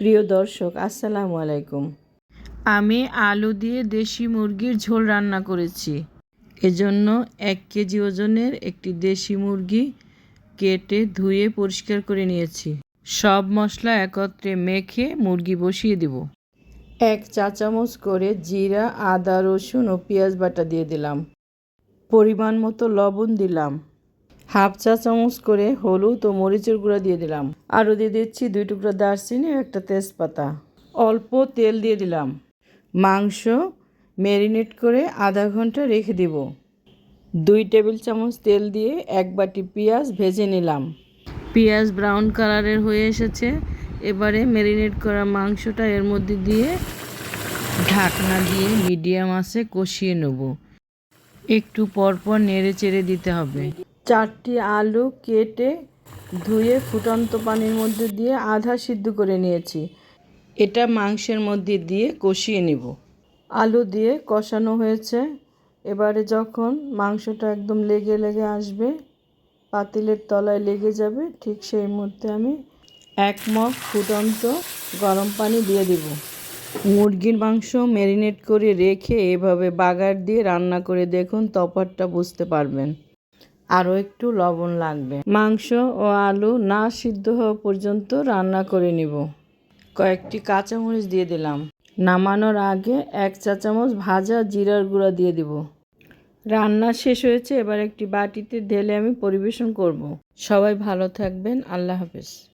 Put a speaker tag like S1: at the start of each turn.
S1: প্রিয় দর্শক আসসালামু আলাইকুম। আমি আলু দিয়ে দেশি মুরগির ঝোল রান্না করেছি। এজন্য এক কেজি ওজনের একটি দেশি মুরগি কেটে ধুয়ে পরিষ্কার করে নিয়েছি। সব মশলা একত্রে মেখে মুরগি বসিয়ে দেব। এক চা চামচ করে জিরা আদা রসুন ও পেঁয়াজ বাটা দিয়ে দিলাম। পরিমাণ মতো লবণ দিলাম। হাফ চা চামচ করে হলুদ ও মরিচের গুঁড়া দিয়ে দিলাম। আরও দিয়ে দিচ্ছি দুই টুকরো দারচিনি একটা তেজপাতা। অল্প তেল দিয়ে দিলাম। মাংস ম্যারিনেট করে আধা ঘণ্টা রেখে দিব। দুই টেবিল চামচ তেল দিয়ে এক বাটি পেঁয়াজ ভেজে নিলাম। পেঁয়াজ ব্রাউন কালারের হয়ে এসেছে। এবারে ম্যারিনেট করা মাংসটা এর মধ্যে দিয়ে ঢাকনা দিয়ে মিডিয়াম আঁচে কষিয়ে নেব। একটু পরপর নেড়ে চেড়ে দিতে হবে। চারটি আলু কেটে ধুয়ে ফুটন্ত পানির মধ্যে দিয়ে আধা সিদ্ধ করে নিয়েছি। এটা মাংসের মধ্যে দিয়ে কষিয়ে নিব। আলু দিয়ে কষানো হয়েছে। এবারে যখন মাংসটা একদম লেগে লেগে আসবে, পাতিলের তলায় লেগে যাবে, ঠিক সেই মুহূর্তে আমি এক মগ ফুটন্ত গরম পানি দিয়ে দিব। মুরগির মাংস ম্যারিনেট করে রেখে এভাবে বাগার দিয়ে রান্না করে দেখুন তফাতটা বুঝতে পারবেন। আরও একটু লবণ লাগবে। মাংস ও আলু না সিদ্ধ হওয়া পর্যন্ত রান্না করে নিব। কয়েকটি কাঁচামরিচ দিয়ে দিলাম। নামানোর আগে এক চা চামচ ভাজা জিরার গুঁড়া দিয়ে দিব। রান্না শেষ হয়েছে, এবার একটি বাটিতে ঢেলে আমি পরিবেশন করব। সবাই ভালো থাকবেন, আল্লাহ হাফেজ।